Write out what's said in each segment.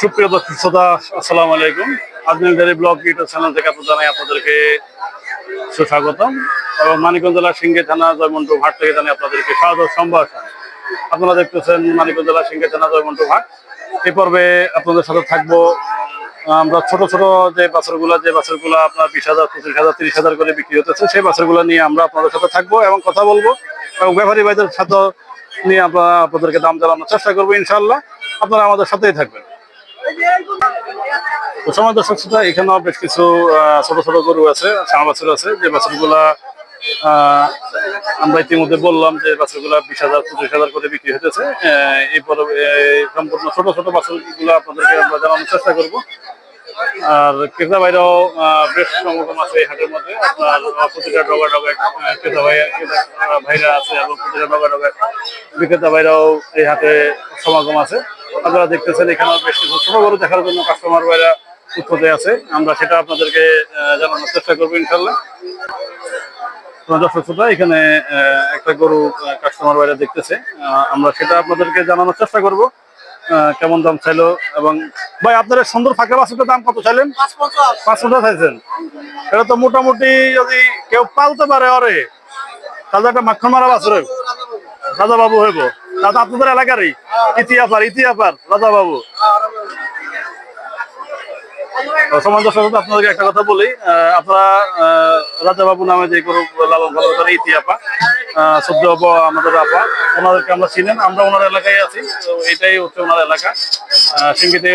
সুপ্রিয় দর্শক শ্রোতা, আসসালামু আলাইকুম। আজমির ব্লগ ইউটিউব চ্যানেল থেকে জানাই আপনাদেরকে সুস্বাগতম এবং মানিকগঞ্জ জেলার সিংহে থানা জয়মন্টু ঘাট থেকে জানাই আপনাদেরকে স্বাগত সম্ভাষণ। আপনারা দেখতেছেন মানিকগঞ্জ জেলার সিংহে থানা জয়মন্টু ঘাট। এই পর্বে আপনাদের সাথে থাকব। আমরা ছোট ছোট যে বাছরগুলা যে বাছরগুলা আপনার বিশ হাজার, পঁচিশ হাজার, তিরিশ হাজার করে বিক্রি হতেছে, সেই বাছরগুলা নিয়ে আমরা আপনাদের সাথে থাকব এবং কথা বলব এবং ব্যাপারী ভাইদের সাথে নিয়ে আমরা আপনাদেরকে দাম জানানোর চেষ্টা করব ইনশাল্লাহ আপনারা আমাদের সাথেই থাকবেন। সময় দর্শক শ্রোতা, এখানেও বেশ কিছু ছোট ছোট গরু আছে ষাঁড় বাছুর আছে, যে বাছুরগুলা আমরা ইতিমধ্যে বললাম যে বাছুরগুলা বিশ হাজার, পঁচিশ হাজার করে বিক্রি হতেছে এই সম্পূর্ণ ছোট ছোট বাছুরগুলো আপনাদেরকে আমরা জানানোর চেষ্টা করব। আর ক্রেতা ভাইরাও বেশ সমাগম আছে এই হাটের মধ্যে। আপনার প্রতিটা ডগা ডগা ক্রেতা ভাই ভাইরা আছে এবং প্রতিটা ডগা ডগা বিক্রেতা ভাইরাও এই হাটে সমাগম আছে। আপনারা দেখতেছেন এখানে বেশ কিছু ছোট বড় দেখার জন্য কাস্টমার ভাইরা উৎপদে আছে। আমরা সেটা আপনাদেরকে জানানোর চেষ্টা করব ইনশাল্লাহ তো দর্শক শ্রোতা এখানে একটা গরু কাস্টমার বাইরে দেখতেছে। আমরা সেটা আপনাদেরকে জানানোর চেষ্টা করব। কেমন দাম চাইলো এবং ভাই আপনারা সুন্দর ফাঁকা বাসুটার দাম কত চাইলেন? পাঁচ পঞ্চাশ। চাইছেন। এটা তো মোটামুটি যদি কেউ পালতে পারে অরে তাহলে একটা মাখন মারা বাছুর রাজা বাবু হইব। তা তো আপনাদের এলাকারই। ইতিহাপার ইতিহাপার রাজা বাবু আপনাদেরকে একটা কথা বলি। আপনারা রাজা বাবু নামে যে গরু লালন পালন করে ইতিহাপা সদ্য আমাদের আপা, ওনাদেরকে আমরা চিনেন, আমরা ওনার এলাকায় আছি, তো এটাই হচ্ছে ওনার এলাকা। সিঙ্গিতে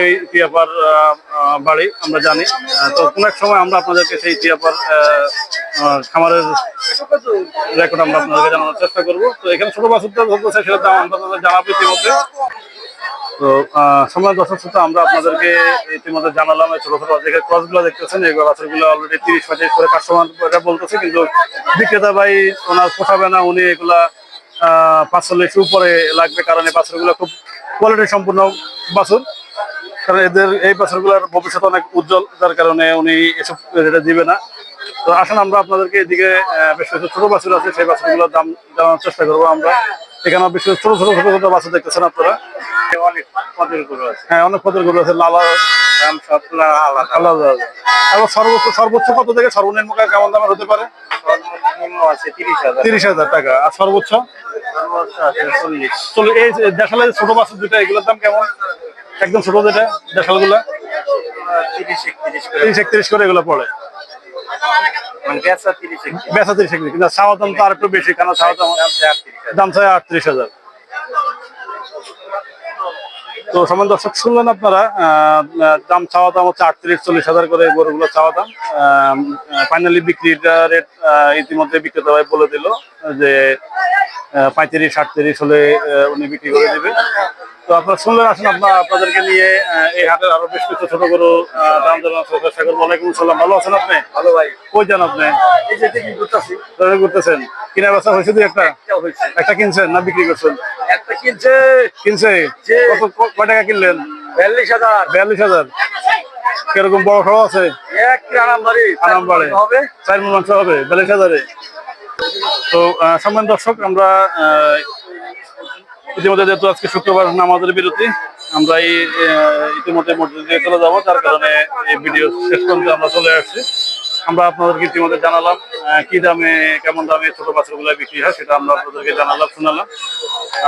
আহ, বাড়ি আমরা জানি। তো কোনো এক সময় আমরা আপনাদেরকে সেই আহ, খামারের রেকর্ড আমরা আপনাদেরকে জানানোর চেষ্টা করব। তো এখানে ছোট বাছুরটা ধরতেছে সেটা দাম আমরা জানাব ইতিমধ্যে। তো সময় দর্শক শ্রোতা আমরা আপনাদেরকে ইতিমধ্যে জানালাম ছোট ছোট যে ক্রসগুলো দেখতেছেন এই বাছুরগুলো অলরেডি তিরিশ পঁয়ত্রিশ করে কাস্টমার বলতেছে কিন্তু বিক্রেতা ভাই ওনার পোষাবে না উনি এগুলা পাঁচচল্লিশ উপরে লাগবে কারণ এই বাছুরগুলো খুব কোয়ালিটি সম্পূর্ণ বাছুর। কারণ এদের এই বাছুরগুলোর ভবিষ্যৎ অনেক উজ্জ্বল যার কারণে উনি এসব রেটে দিবে না। তো আসুন আমরা আপনাদেরকে এদিকে বেশ কিছু ছোট বাছুর আছে সেই বাছুরগুলোর দাম জানানোর চেষ্টা করব আমরা। এখানে বেশ কিছু ছোট ছোট ছোট ছোট বাছুর দেখতেছেন আপনারা। অনেক পদের গরু আছে। হ্যাঁ অনেক পদের গরু আছে লালা দাম আলাদা আলাদা এবং সর্বোচ্চ সর্বোচ্চ কত থেকে সর্বনিম্ন কেমন দামের হতে পারে? সর্বনিম্ন আছে তিরিশ হাজার। তিরিশ হাজার টাকা। আর সর্বোচ্চ? চলো এই যে ছোট মাছের দুটা এগুলোর দাম কেমন? একদম ছোট যেটা দেশালগুলা তিরিশ একত্রিশ করে এগুলো পড়ে। মানে বেচা তিরিশ একত্রিশ। তিরিশ একত্রিশ কিন্তু চাওয়া দাম তো আর একটু বেশি কারণ সাওয়া দাম দাম চাই আটত্রিশ হাজার দাম চাই আটত্রিশ হাজার তো সমান দর্শক শুনলেন আপনারা দাম চাওয়া দাম হচ্ছে আটত্রিশ, চল্লিশ হাজার করে গরুগুলো চাওয়া দাম। ফাইনালি বিক্রির রেট ইতিমধ্যে বিক্রেতা ভাই বলে দিল যে পঁয়ত্রিশ, আটত্রিশ হলে উনি বিক্রি করে দেবে। তো আপনারা শুনলেন আসুন আপনার আপনাদেরকে নিয়ে এই হাটের আরও বেশ কিছু ছোট গরু দাম জানার চেষ্টা করব ওয়ালাইকুম সালাম ভালো আছেন আপনি? ভালো ভাই। কই যান আপনি? এই যে দেখি ঘুরতেছি। দয়া করতেছেন কিনা বেচা হয়েছে দুই একটা? একটা কিনছেন না বিক্রি করছেন? একটা কিনছে। কিনছে? ক- কয় টাকা কিনলেন? বিয়াল্লিশ হাজার। বিয়াল্লিশ হাজার। কীরকম বড় সড়ো আছে? এক আরাম বাড়ি আরাম হবে। চার মাংস হবে বিয়াল্লিশ হাজারে। তো সম্মান দর্শক আমরা ইতিমধ্যে যেহেতু আজকে শুক্রবার নামাজের বিরতি, আমরা এই ইতিমধ্যে মসজিদে চলে যাব তার কারণে এই ভিডিও শেষ পর্যন্ত আমরা চলে আসছি। আমরা আপনাদেরকে ইতিমধ্যে জানালাম কি দামে, কেমন দামে ছোট বাছুরগুলো বিক্রি হয় সেটা আমরা আপনাদেরকে জানালাম, শোনালাম।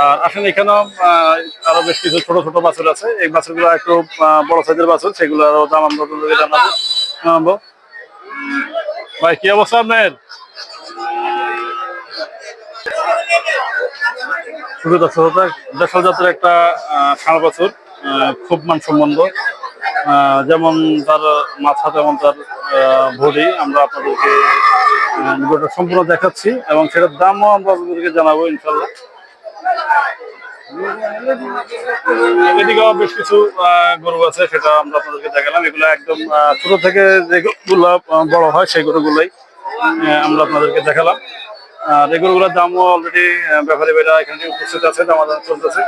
আর আসলে এখানেও আরও বেশ কিছু ছোট ছোট বাছুর আছে। এই বাছুরগুলো একটু বড় সাইজের বাছুর সেগুলো আরও দাম আমরা আপনাদেরকে জানাব ভাই, কি অবস্থা আপনার? শুধু দর্শকতা দেশাল একটা ষাঁড় বছর খুব যেমন তার মাথা, তেমন তার ভরি আমরা আপনাদেরকে সম্পূর্ণ দেখাচ্ছি এবং সেটার দামও আমরা আপনাদেরকে জানাব ইনশাল্লাহ এদিকেও বেশ কিছু গরু আছে, সেটা আমরা আপনাদেরকে দেখালাম। এগুলো একদম ছোট থেকে যেগুলো বড় হয়, সেই গরুগুলোই আমরা আপনাদেরকে দেখালাম। আর এই গরুগুলোর দামও অলরেডি ব্যাপারী ভাইরা এখানে উপস্থিত আছে দামাদাম চলতেছে।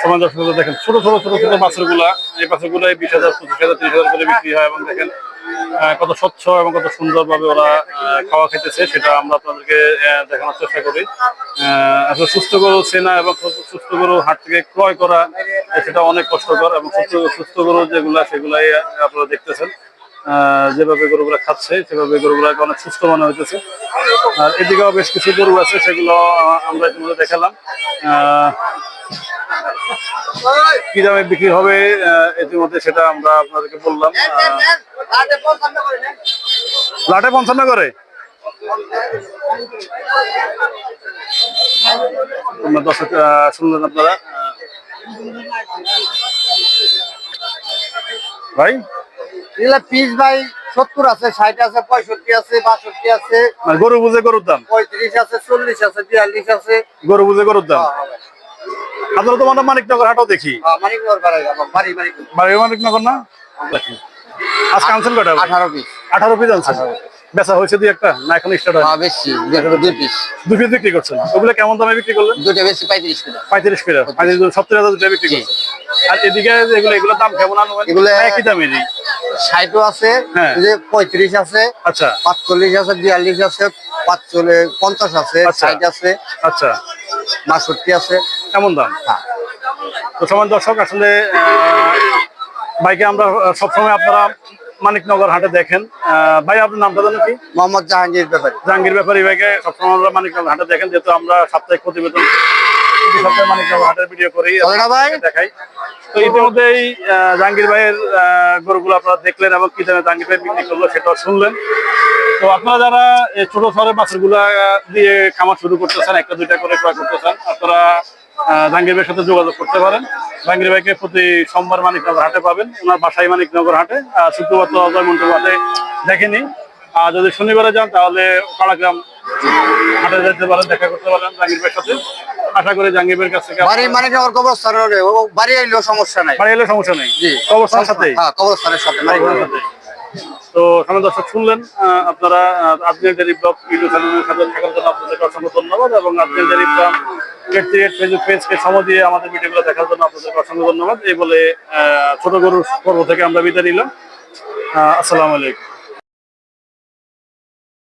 সমান দর্শক বন্ধু দেখেন, ছোট ছোট ছোট ছোট বাছুরগুলা এই বাছুরগুলাই বিশ হাজার, পঁচিশ হাজার, ত্রিশ হাজার করে বিক্রি হয় এবং দেখেন কত স্বচ্ছ এবং কত সুন্দরভাবে ওরা খাওয়া খেতেছে, সেটা আমরা আপনাদেরকে দেখানোর চেষ্টা করি। আসলে সুস্থ গরু চেনা এবং সুস্থ গরু হাট থেকে ক্রয় করা, সেটা অনেক কষ্টকর এবং সুস্থ সুস্থ গরু যেগুলা, সেগুলাই আপনারা দেখতেছেন। যেভাবে গরুগুলা খাচ্ছে, সেভাবে গরুগুলাকে অনেক সুস্থ মনে হইতেছে। আর এদিকেও বেশ কিছু গরু আছে, সেগুলো আমরা ইতিমধ্যে দেখালাম। কি দামে বিক্রি হবে ইতিমধ্যে সেটা আমরা আপনাদেরকে বললাম। লাটে পঞ্চান্ন করে দর্শক শুনলেন আপনারা। ভাই? এগুলা পিস ভাই সত্তর আছে ষাট আছে পঁয়ষট্টি আছে বাষট্টি আছে। মানে গরু বুঝে গরুর দাম? পঁয়ত্রিশ আছে চল্লিশ আছে বিয়াল্লিশ আছে। গরু বুঝে গরুর দাম? আপনারা তো মানে মানিকনগর হাটও দেখি। মানিকনগর বাড়ি মানিকনগর না? আজকে আনছেন কটা আঠারো পিস আঠারো পিস আনছেন? বেচা হয়েছে দুই একটা না এখন স্টার্ট হয় বেশি। দুই পিস দুই পিস বিক্রি করছেন। ওগুলো কেমন দামে বিক্রি করলেন? দুটো বেশি পঁয়ত্রিশ কিলো পঁয়ত্রিশ করে। পঁয়ত্রিশ। সত্তর হাজার দুটো বিক্রি করছেন। আর এদিকে এগুলো এগুলোর দাম কেমন আনুমান এগুলো- একই দামেরই। ষাটও আছে হ্যাঁ। যে পঁয়ত্রিশ আছে আচ্ছা। পাঁচচল্লিশ আছে বিয়াল্লিশ আছে পাঁচচল্লিশ পঞ্চাশ আছে আচ্ছা। ষাট আছে আচ্ছা। বাষট্টি আছে। কেমন দাম? হ্যাঁ। তো সমান দর্শক আসলে ভাইকে আমরা সবসময় আপনারা মানিকনগর হাটে দেখেন। ভাই আপনার নামটা জানেন কি? মোহাম্মদ জাহাঙ্গীর ব্যাপারী। জাহাঙ্গীর ব্যাপারী ভাইকে সবসময় আমরা মানিকনগর হাটে দেখেন যেহেতু আমরা সাপ্তাহিক প্রতিবেদন প্রতি সপ্তাহে মানিকনগর হাটের ভিডিও করি। চলে দেখাই। তো ইতিমধ্যেই জাহাঙ্গীর ভাইয়ের আহ, গরুগুলো আপনারা দেখলেন এবং কি জাহাঙ্গীর ভাই বিক্রি করল সেটাও শুনলেন। তো আপনারা যারা এই ছোট শহরের দিয়ে খামার শুরু করতেছেন একটা দুইটা করে ক্রয় আপনারা জাহাঙ্গীর ভাইয়ের সাথে যোগাযোগ করতে পারেন। জাহাঙ্গীর ভাইকে প্রতি সোমবার মানিকনগর হাটে পাবেন। ওনার বাসায় মানিকনগর হাটে। আর শুক্রবার তো জয়মন্টু হাটে দেখেনি। আর যদি শনিবারে যান তাহলে কালাগ্রাম হাটে যেতে পারেন দেখা করতে পারেন জাহাঙ্গীর ভাইয়ের সাথে। আশা করি জাহাঙ্গীর ভাইয়ের কাছ থেকে বাড়ি মানিকনগর কবরস্থান বাড়ি এলেও সমস্যা নাই। বাড়ি সমস্যা নেই? সাথে হ্যাঁ কবরস্থানের সাথে মানিকনগর তো সামনে দর্শক শুনলেন আহ, আপনারা আজকের ডেরি ব্লগ ইউটিউব চ্যানেলের সাথে থাকার জন্য আপনাদেরকে অসংখ্য ধন্যবাদ এবং আজকের ব্লগ ফেসবুক পেজকে সময় দিয়ে আমাদের ভিডিওগুলো দেখার জন্য আপনাদেরকে অসংখ্য ধন্যবাদ। এই বলে ছোট গরুর পর্ব থেকে আমরা বিদায় নিলাম। আসসালামু আলাইকুম।